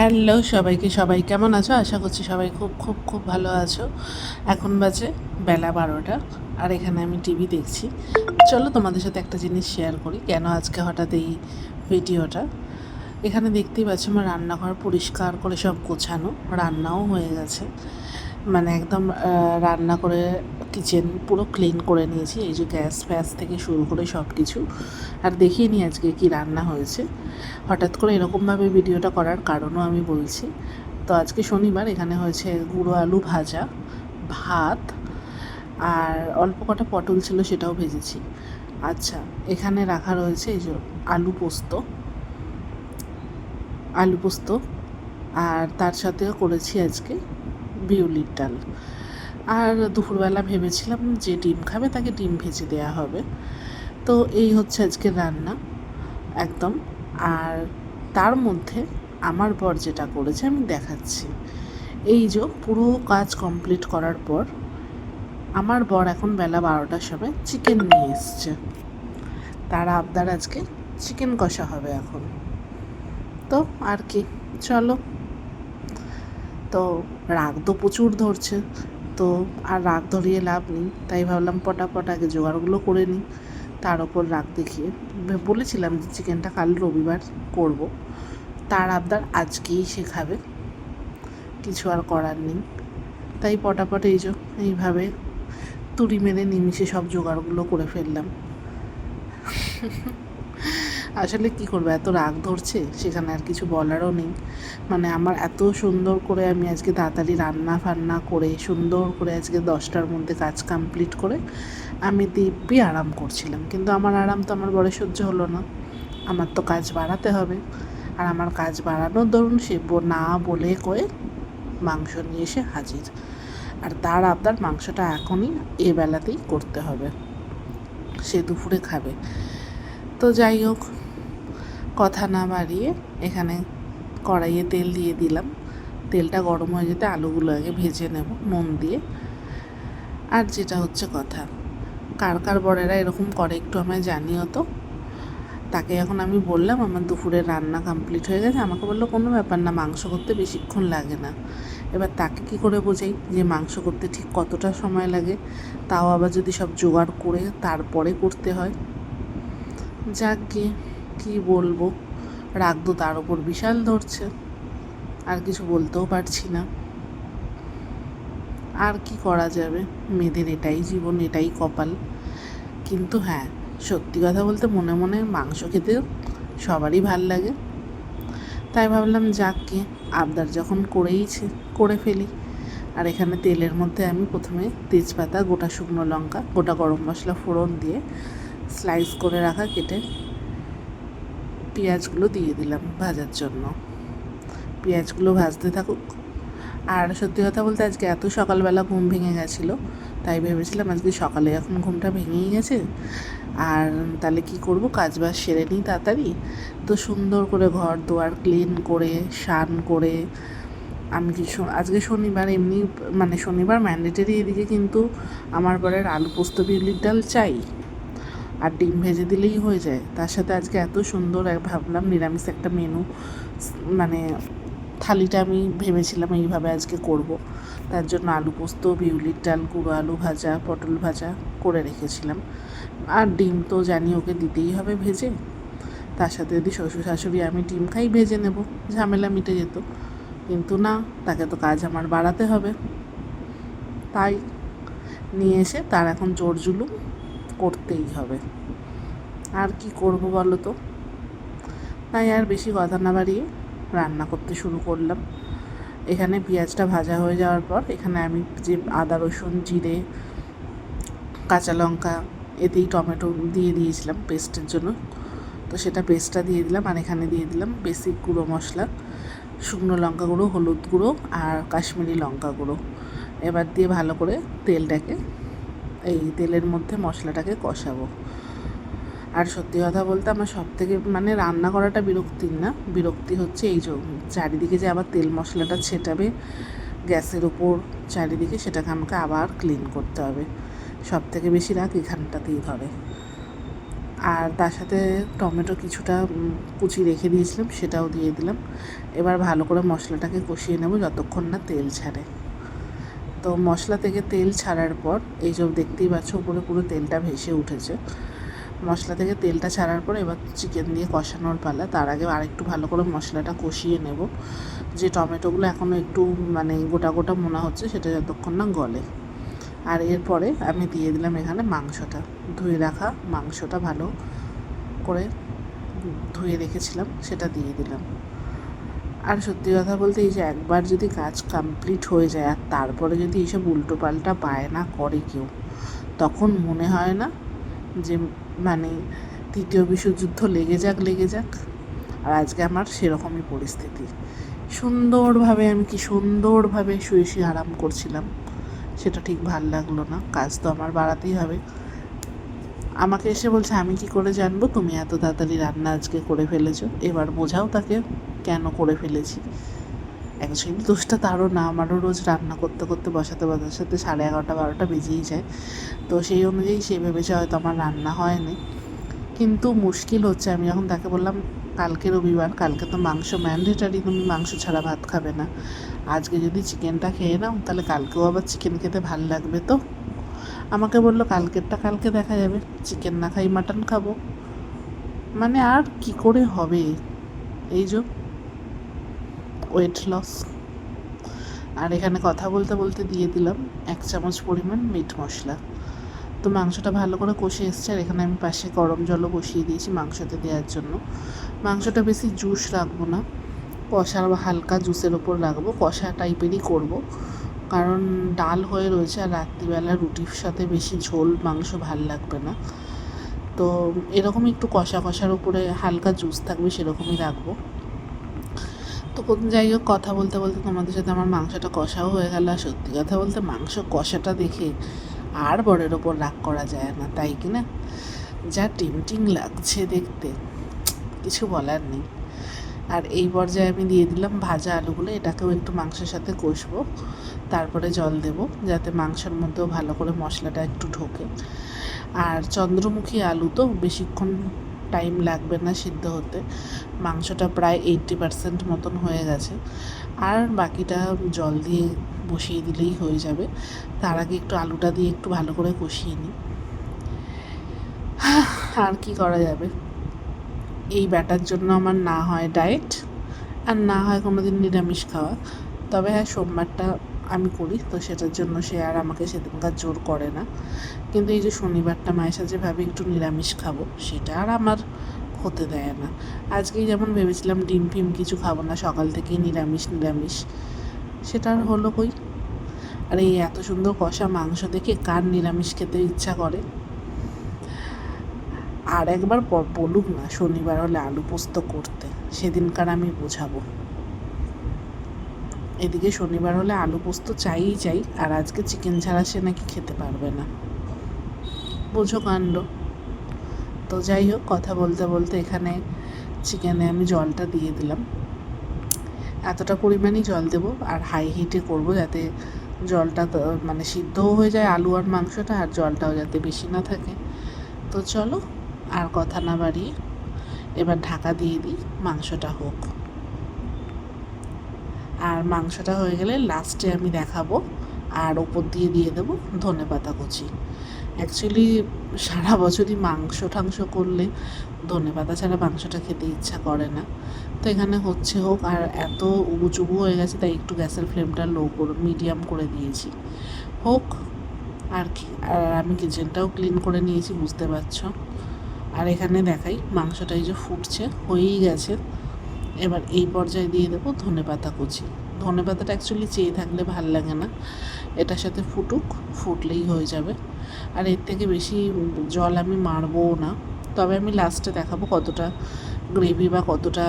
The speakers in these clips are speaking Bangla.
হ্যালো সবাইকে, সবাই কেমন আছো? আশা করছি সবাই খুব খুব খুব ভালো আছো। এখন বাজে বেলা বারোটা, আর এখানে আমি টিভি দেখছি। চলো তোমাদের সাথে একটা জিনিস শেয়ার করি, কেন আজকে হঠাৎ এই ভিডিওটা? এখানে দেখতেই পাচ্ছ আমার রান্নাঘর পরিষ্কার করে সব গোছানো, রান্নাও হয়ে গেছে। মানে একদম রান্না করে কিচেন পুরো ক্লিন করে নিয়েছি, এই যে গ্যাস ফ্যাস থেকে শুরু করে সব কিছু আর দেখিয়ে নিই আজকে কি রান্না হয়েছে। হঠাৎ করে এরকমভাবে ভিডিওটা করার কারণও আমি বলছি। তো আজকে শনিবার, এখানে হয়েছে গুঁড়ো আলু ভাজা, ভাত, আর অল্প কটা পটল ছিল সেটাও ভেজেছি। আচ্ছা এখানে রাখা রয়েছে এই যে আলু পোস্ত। আলু পোস্ত, আর তার সাথেও করেছি আজকে বিউলির ডাল। আর দুপুরবেলা ভেবেছিলাম যে ডিম খাবে, তাকে ডিম ভেজে দেওয়া হবে। তো এই হচ্ছে আজকে রান্না, একদম। আর তার মধ্যে আমার বর যেটা করেছে, আমি দেখাচ্ছি। এই যে পুরো কাজ কমপ্লিট করার পর আমার বর এখন বেলা বারোটার সময় চিকেন নিয়ে এসছে। তার আবদার আজকে চিকেন কষা হবে এখন। তো আর কি, চলো। তো রাগ তো প্রচুর ধরছে। তো আর রাগ ধরিয়ে লাভ নেই। তাই ভাবলাম পটাপট আগে জোগাড়গুলো করে নিই। তার ওপর রাগ দেখিয়ে বলেছিলাম যে চিকেনটা কাল রবিবার করব। তার আবদার আজকেই সে খাবে। কিছু আর করার নেই। তাই পটাপট এই যে, এইভাবে তুড়ি মেরে নিমিশে সব জোগাড়গুলো করে ফেললাম। আসলে কি করব? এত রাগ ধরছে, সেখানে আর কিছু বলারও নেই। মানে আমার এত সুন্দর করে আমি আজকে তাড়াতাড়ি রান্না ফান্না করে, সুন্দর করে আজকে দশটার মধ্যে কাজ কমপ্লিট করে আমি দিব্যি আরাম করছিলাম। কিন্তু আমার আরাম তো আমার বড় সহ্য হলো না। আমার তো কাজ বাড়াতে হবে। আর আমার কাজ বাড়ানোর ধরুন সে না বলে কয়ে মাংস নিয়ে এসে হাজির। আর তার আবদার মাংসটা এখনই এ বেলাতেই করতে হবে। সে দুপুরে খাবে। তো যাই হোক কথা না বাড়িয়ে এখানে কড়াইয়ে তেল দিয়ে দিলাম। তেলটা গরম হয়ে যেতে আলুগুলো আগে ভেজে নেব নুন দিয়ে। আর যেটা হচ্ছে কথা, কার কার বড়েরা এরকম করে একটু আমায় জানিও তো। তাকে এখন আমি বললাম, আমার দুপুরে রান্না কমপ্লিট হয়ে গেছে। আমাকে বলল, কোনো ব্যাপার না, মাংস করতে বেশিক্ষণ লাগে না। এবার তাকে কি করে বোঝাই যে মাংস করতে ঠিক কতটা সময় লাগে? তাও আবার যদি সব জোগাড় করে তারপরে করতে হয়। যাক গিয়ে কী বলব? রাগ তো তার ওপর বিশাল ধরছে। আর কিছু বলতেও পারছি না। আর কি করা যাবে? মেয়েদের এটাই জীবন, এটাই কপাল। কিন্তু হ্যাঁ সত্যি কথা বলতে মনে মনে মাংস খেতে সবারই ভালো লাগে। তাই ভাবলাম যাক কি আবদার যখন করেইছে, করে ফেলি। আর এখানে তেলের মধ্যে আমি প্রথমে তেজপাতা, গোটা শুকনো লঙ্কা, গোটা গরম মশলা ফোড়ন দিয়ে স্লাইস করে রাখা, কেটে পেঁয়াজগুলো দিয়ে দিলাম ভাজার জন্য। পেঁয়াজগুলো ভাজতে থাকুক। আর সত্যি কথা বলতে আজকে এত সকালবেলা ঘুম ভেঙে গেছিল, তাই ভেবেছিলাম আজকে সকালে এখন ঘুমটা ভেঙেই গেছে। আর তাহলে কি করব কাজ বাজ সেরে নিই তাড়াতাড়ি। তো সুন্দর করে ঘর দুয়ার ক্লিন করে, স্নান করে, আমি কি আজকে শনিবার, এমনি মানে শনিবার ম্যান্ডেটারি এদিকে কিন্তু আমার পরের আলু পোস্ত বিউলির ডাল চাই। আর ডিম ভেজে দিলেই হয়ে যায়। তার সাথে আজকে এত সুন্দর ভাবলাম নিরামিষ একটা মেনু মানে থালিটা আমি ভেবেছিলাম এইভাবে আজকে করব। তার জন্য আলু পোস্ত, বিউলির ডাল, গুঁড়ো আলু ভাজা, পটল ভাজা করে রেখেছিলাম। আর ডিম তো জানি ওকে দিতেই হবে ভেজে। তার সাথে যদি শ্বশুর শাশুড়ি আমি ডিম খাই ভেজে নেব, ঝামেলা মিটে যেত। কিন্তু না, তাকে তো কাজ আমার বাড়াতে হবে। তাই নিয়ে এসে তার এখন জোর জুলুম। করতেই হবে। আর কি করব বলো তো? তাই আর বেশি কথা না বাড়িয়ে রান্না করতে শুরু করলাম। এখানে পেঁয়াজটা ভাজা হয়ে যাওয়ার পর এখানে আমি যে আদা, রসুন, জিরে, কাঁচা লঙ্কা এতেই টমেটো দিয়ে দিয়েছিলাম পেস্টের জন্য। তো সেটা পেস্টটা দিয়ে দিলাম আর এখানে দিয়ে দিলাম বেসিক গুঁড়ো মশলা, শুকনো লঙ্কা গুঁড়ো, হলুদ গুঁড়ো আর কাশ্মীরি লঙ্কা গুঁড়ো। এবার দিয়ে ভালো করে তেলটাকে এই তেলের মধ্যে মশলাটাকে কষাবো। আর সত্যি কথা বলতে আমার সব থেকে মানে রান্না করাটা বিরক্তির না, বিরক্তি হচ্ছে এই চারিদিকে যে আবার তেল মশলাটা ছেটাবে, গ্যাসের উপর চারিদিকে সেটাকে আমাকে আবার ক্লিন করতে হবে। সব থেকে বেশি রাগ এখানটাতেই ধরে। আর তার সাথে টমেটো কিছুটা কুচি রেখে দিয়েছিলাম, সেটাও দিয়ে দিলাম। এবার ভালো করে মশলাটাকে কষিয়ে নেব, যতক্ষণ না তেল ছাড়ে। তো মশলা থেকে তেল ছাড়ার পর, এই সব দেখতেই পাচ্ছ উপরে পুরো তেলটা ভেসে উঠেছে। মশলা থেকে তেলটা ছাড়ার পর এবার চিকেন দিয়ে কষানোর পালা। তার আগে আরেকটু ভালো করে মশলাটা কষিয়ে নেব। যে টমেটোগুলো এখনও একটু মানে গোটা গোটা মনে হচ্ছে, সেটা যতক্ষণ না গলে। আর এরপরে আমি দিয়ে দিলাম এখানে মাংসটা। ধুয়ে রাখা মাংসটা ভালো করে ধুয়ে রেখেছিলাম, সেটা দিয়ে দিলাম। আর সত্যি কথা বলতে এই যে একবার যদি কাজ কমপ্লিট হয়ে যায় আর তারপরে যদি এইসব উল্টোপাল্টা বায়না করে কেউ, তখন মনে হয় না যে মানে তৃতীয় বিশ্বযুদ্ধ লেগে যাক লেগে যাক। আর আজকে আমার সেরকমই পরিস্থিতি। সুন্দরভাবে আমি কি সুন্দরভাবে শুয়ে শুয়ে আরাম করছিলাম, সেটা ঠিক ভালো লাগল না। কাজ তো আমার বাড়াতেই হবে। আমাকে এসে বলছে, আমি কি করে জানব? তুমি এত তাড়াতাড়ি রান্না আজকে করে ফেলেছো। এবার বোঝাও তাকে কেন করে ফেলেছি। অ্যাকচুয়ালি দোষটা তারও না, আমারও রোজ রান্না করতে করতে বসাতে বসাতে সাড়ে এগারোটা, বারোটা বেজেই যায়। তো সেই অনুযায়ী সে ভেবেছে হয়তো আমার রান্না হয়নি। কিন্তু মুশকিল হচ্ছে, আমি যখন তাকে বললাম, কালকে রবিবার, কালকে তো মাংস ম্যান্ডেটারি, তুমি মাংস ছাড়া ভাত খাবে না। আজকে যদি চিকেনটা খেয়ে নাও, তাহলে কালকেও আবার চিকেন খেতে ভালো লাগবে তো? আমাকে বলল, কালকেরটা কালকে দেখা যাবে। চিকেন না খাই মাটন খাব। মানে আর কি করে হবে? এই যে ওয়েট লস আর এখানে কথা বলতে বলতে দিয়ে দিলাম এক চামচ পরিমাণ মিট মশলা। তো মাংসটা ভালো করে কষে এসছে, আর এখানে আমি পাশে গরম জলও বসিয়ে দিয়েছি মাংসতে দেওয়ার জন্য। মাংসটা বেশি জুস রাখব না কষা বা হালকা জুসের ওপর রাখব, কষা টাইপেরই করব। কারণ ডাল হয়ে রয়েছে আর রাত্রিবেলা রুটির সাথে বেশি ঝোল, মাংস ভালো লাগবে না। তো এরকম একটু কষা কষার উপরে হালকা জুস থাকবে সেরকমই রাখব। তো কোন যাই হোক, কথা বলতে বলতে তোমাদের সাথে আমার মাংসটা কষাও হয়ে গেল। আর সত্যি কথা বলতে মাংস কষাটা দেখে আর বরের ওপর রাগ করা যায় না, তাই কি না? যা টিমটিং লাগছে দেখতে, কিছু বলার নেই। আর এই পর্যায়ে আমি দিয়ে দিলাম ভাজা আলুগুলো, এটাকেও একটু মাংসের সাথে কষবো। তারপরে জল দেব, যাতে মাংসের মধ্যেও ভালো করে মশলাটা একটু ঢোকে। আর চন্দ্রমুখী আলু তো বেশিক্ষণ টাইম লাগবে না সিদ্ধ হতে। মাংসটা প্রায় এইট্টি পার্সেন্ট মতন হয়ে গেছে। আর বাকিটা জল দিয়ে বসিয়ে দিলেই হয়ে যাবে। তার আগে একটু আলুটা দিয়ে একটু ভালো করে কষিয়ে নিই। আর কি করা যাবে? এই ব্যাটার জন্য আমার না হয় ডায়েট আর না হয় কোনো দিন নিরামিষ খাওয়া। তবে হ্যাঁ সোমবারটা আমি করি, তো সেটার জন্য সে আর আমাকে সেদিনকার জোর করে না। কিন্তু এই যে শনিবারটা মায়ের সাথে ভাবে একটু নিরামিষ খাব, সেটা আর আমার হতে দেয় না। আজকেই যেমন ভেবেছিলাম ডিম ফিম কিছু খাব না, সকাল থেকেই নিরামিষ নিরামিষ। সেটা আর হলো কই? আর এই এত সুন্দর কষা মাংস দেখে কার নিরামিষ খেতে ইচ্ছা করে? আর একবার বলুক না, শনিবার হলে আলু পোস্ত করতে, সেদিনকার আমি বোঝাবো। এদিকে শনিবার হলে আলু পোস্ত চাইই চাই, আর আজকে চিকেন ছাড়া সে নাকি খেতে পারবে না। বোঝো কাণ্ড। তো যাই হোক, কথা বলতে বলতে এখানে চিকেনে আমি জলটা দিয়ে দিলাম। এতটা পরিমাণই জল দেব, আর হাই হিটে করব যাতে জলটা মানে সিদ্ধও হয়ে যায় আলু আর মাংসটা, আর জলটাও যাতে বেশি না থাকে। তো চলো, আর কথা না বাড়িয়ে এবার ঢাকা দিয়ে দিই মাংসটা হোক। আর মাংসটা হয়ে গেলে লাস্টে আমি দেখাবো আর ওপর দিয়ে দিয়ে দেবো ধনে পাতা কুচি। অ্যাকচুয়ালি সারা বছরই মাংস টাংস করলে ধনে পাতা ছাড়া মাংসটা খেতে ইচ্ছা করে না। তো এখানে হচ্ছে হোক, আর এত উবুচুবু হয়ে গেছে, তাই একটু গ্যাসের ফ্লেমটা লো করে মিডিয়াম করে দিয়েছি। হোক, আর কি, আর আমি কিচেনটাও ক্লিন করে নিয়েছি, বুঝতে পারছ। আর এখানে দেখাই, মাংসটা এই যে ফুটছে, হয়েই গেছে। এবার এই পর্যায়ে দিয়ে দেবো ধনে পাতা কুচি। ধনে পাতাটা অ্যাকচুয়ালি চেয়ে থাকলে ভালো লাগে না। এটার সাথে ফুটুক, ফুটলেই হয়ে যাবে। আর এর থেকে বেশি জল আমি মারবও না। তবে আমি লাস্টে দেখাবো কতটা গ্রেভি বা কতটা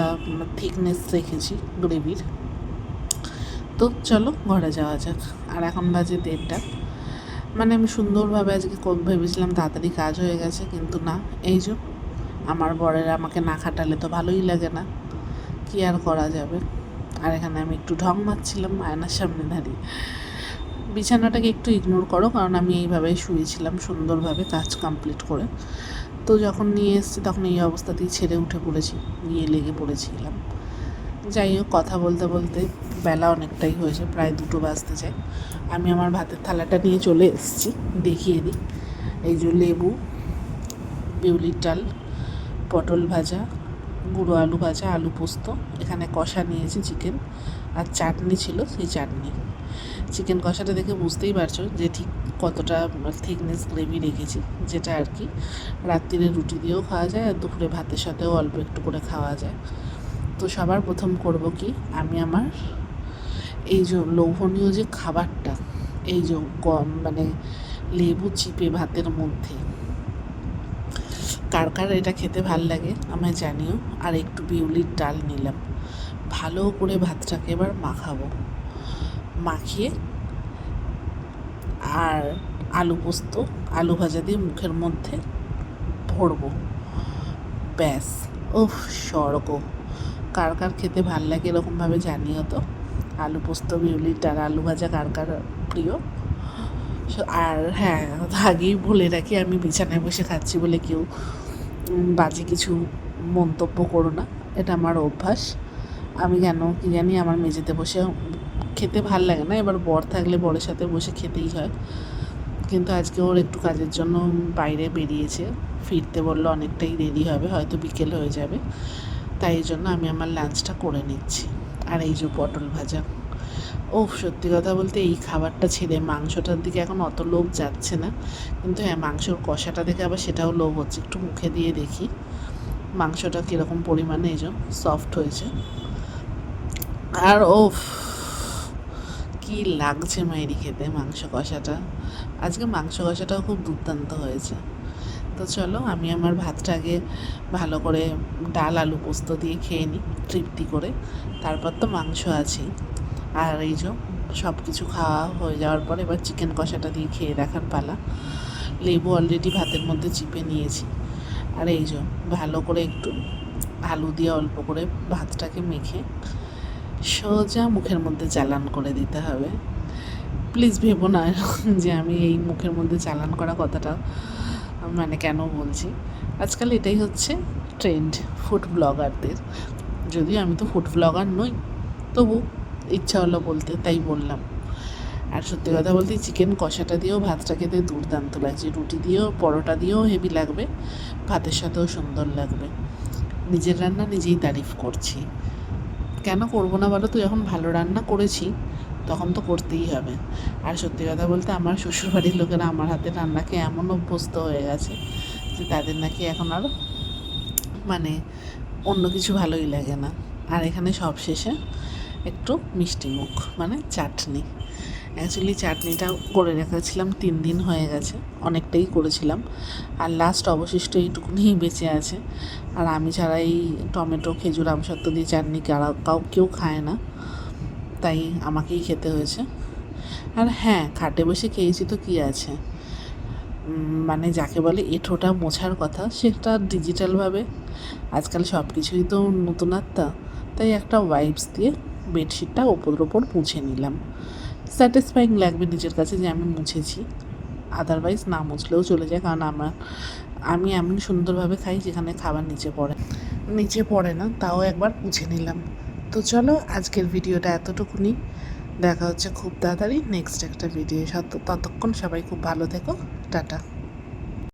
থিকনেস রেখেছি গ্রেভির তো চলো ঘরে যাওয়া যাক। আর এখন বাজে দেড়টা। মানে আমি সুন্দরভাবে আজকে ভেবেছিলাম তাড়াতাড়ি কাজ হয়ে গেছে, কিন্তু না, এই যে আমার বরের আমাকে না খাটালে তো ভালোই লাগে না। কি আর করা যাবে? আর এখানে আমি একটু ঢং মারছিলাম, আয়নার সামনে দাঁড়িয়ে। বিছানাটাকে একটু ইগনোর করো, কারণ আমি এইভাবেই শুয়েছিলাম সুন্দরভাবে কাজ কমপ্লিট করে। তো যখন নিয়ে এসেছি, তখন এই অবস্থাতেই ছেড়ে উঠে পড়েছি, গিয়ে লেগে পড়েছিলাম। যাই হোক, কথা বলতে বলতে বেলা অনেকটাই হয়েছে প্রায় দুটো বাজতে যায়। আমি আমার ভাতের থালাটা নিয়ে চলে এসেছি, দেখিয়ে দিই। এই যে লেবু, বিউলির ডাল, পটল ভাজা গুঁড়ো আলু ভাজা, আলু পোস্ত। এখানে কষা নিয়েছি চিকেন আর চাটনি ছিল সেই চাটনি। চিকেন কষাটা দেখে বুঝতেই পারছ যে ঠিক কতটা থিকনেস গ্রেভি রেখেছি, যেটা আর কি রাত্রিরে রুটি দিয়েও খাওয়া যায় আর দুপুরে ভাতের সাথেও অল্প একটু করে খাওয়া যায়। তো সবার প্রথম করব কি? আমি আমার এই যে লোভনীয় যে খাবারটা, এই যে গম মানে লেবু চিপে ভাতের মধ্যে কার কার এটা খেতে ভালো লাগে আমায় জানিও। আর একটু বিউলির ডাল নিলাম। ভালো করে ভাতটাকে এবার মাখাবো। মাখিয়ে আর আলু পোস্ত, আলু ভাজা দিয়ে মুখের মধ্যে ভরবো। ব্যাস। ওফ স্বর্গ। কার কার খেতে ভালো লাগে এরকমভাবে জানিও তো। আলু পোস্ত, বিউলির ডাল, আলু ভাজা কার কার প্রিয়? আর হ্যাঁ আগেই বলে রাখি, আমি বিছানায় বসে খাচ্ছি বলে কেউ বাজে কিছু মন্তব্য করো না। এটা আমার অভ্যাস। আমি কেন, কি জানি, আমার মেঝেতে বসে খেতে ভালো লাগে না। এবার বর থাকলে বরের সাথে বসে খেতেই হয়। কিন্তু আজকে ওর একটু কাজের জন্য বাইরে বেরিয়েছে। ফিরতে বলল অনেকটাই দেরি হবে, হয়তো বিকেল হয়ে যাবে। তাই জন্য আমি আমার লাঞ্চটা করে নিচ্ছি। আর এই যে পটল ভাজা। ও সত্যি কথা বলতে এই খাবারটা ছেড়ে মাংসটার দিকে এখন অত লোভ যাচ্ছে না। কিন্তু হ্যাঁ মাংসর কষাটা দেখে আবার সেটাও লোভ হচ্ছে। একটু মুখে দিয়ে দেখি মাংসটা কীরকম পরিমাণে এই সফট হয়েছে। আর ও কি লাগছে মায়েরি খেতে মাংস কষাটা। আজকে মাংস কষাটাও খুব দুর্দান্ত হয়েছে। তো চলো, আমি আমার ভাতটা আগে ভালো করে ডাল, আলু পোস্ত দিয়ে খেয়ে নিই, তৃপ্তি করে। তারপর তো মাংস আছেই। আর এই যে সব কিছু খাওয়া হয়ে যাওয়ার পর এবার চিকেন কষাটা দিয়ে খেয়ে দেখার পালা। লেবু অলরেডি ভাতের মধ্যে চিপে নিয়েছি। আর এই যে ভালো করে একটু আলু দিয়ে অল্প করে ভাতটাকে মেখে সোজা মুখের মধ্যে চালান করে দিতে হবে। প্লিজ ভেবো না যে আমি এই মুখের মধ্যে চালান করা কথাটা মানে কেন বলছি। আজকাল এটাই হচ্ছে ট্রেন্ড ফুড ব্লগারদের যদিও আমি তো ফুড ব্লগার নই, তবু ইচ্ছা হলো বলতে তাই বললাম। আর সত্যি কথা বলতে চিকেন কষাটা দিয়েও ভাতটা খেতে দুর্দান্ত লাগছে। রুটি দিয়েও, পরোটা দিয়েও হেভি লাগবে। ভাতের সাথেও সুন্দর লাগবে। নিজের রান্না নিজেই তারিফ করছি। কেন করব না বলো? তো যখন ভালো রান্না করেছি, তখন তো করতেই হবে। আর সত্যি কথা বলতে আমার শ্বশুরবাড়ির লোকেরা আমার হাতে রান্নাকে এমন অভ্যস্ত হয়ে গেছে যে তাদের নাকি এখন আর মানে অন্য কিছু ভালোই লাগে না। আর এখানে সব শেষে একটু মিষ্টি মুখ মানে চাটনি। অ্যাকচুয়ালি চাটনিটা করে রেখেছিলাম, তিন দিন হয়ে গেছে, অনেকটাই করেছিলাম। আর লাস্ট অবশিষ্ট এইটুকুনি বেঁচে আছে। আর আমি ছাড়া এই টমেটো, খেজুর আমসত্ত্ব দিয়ে চাটনি কারা কাউ কেউ খায় না। তাই আমাকেই খেতে হয়েছে। আর হ্যাঁ খাটে বসে খেয়েছি তো কী আছে? মানে যাকে বলে এঁঠোটা মোছার কথা, সেটা ডিজিটালভাবে আজকাল সব কিছুই তো নতুনত্বা তাই একটা ওয়াইপস দিয়ে বেডশিটটা ওপর ওপর মুছে নিলাম। স্যাটিসফাইং লাগবে নিজের কাছে যে আমি মুছেছি। আদারওয়াইজ না মুছলেও চলে যায়, কারণ আমার আমি এমন সুন্দরভাবে খাই যেখানে খাবার নিচে পড়ে। নিচে পড়ে না, তাও একবার মুছে নিলাম। তো চলো আজকের ভিডিওটা এতটুকুনি। দেখা হচ্ছে খুব তাড়াতাড়ি নেক্সট একটা ভিডিও ততক্ষণ সবাই খুব ভালো থেকো। টাটা।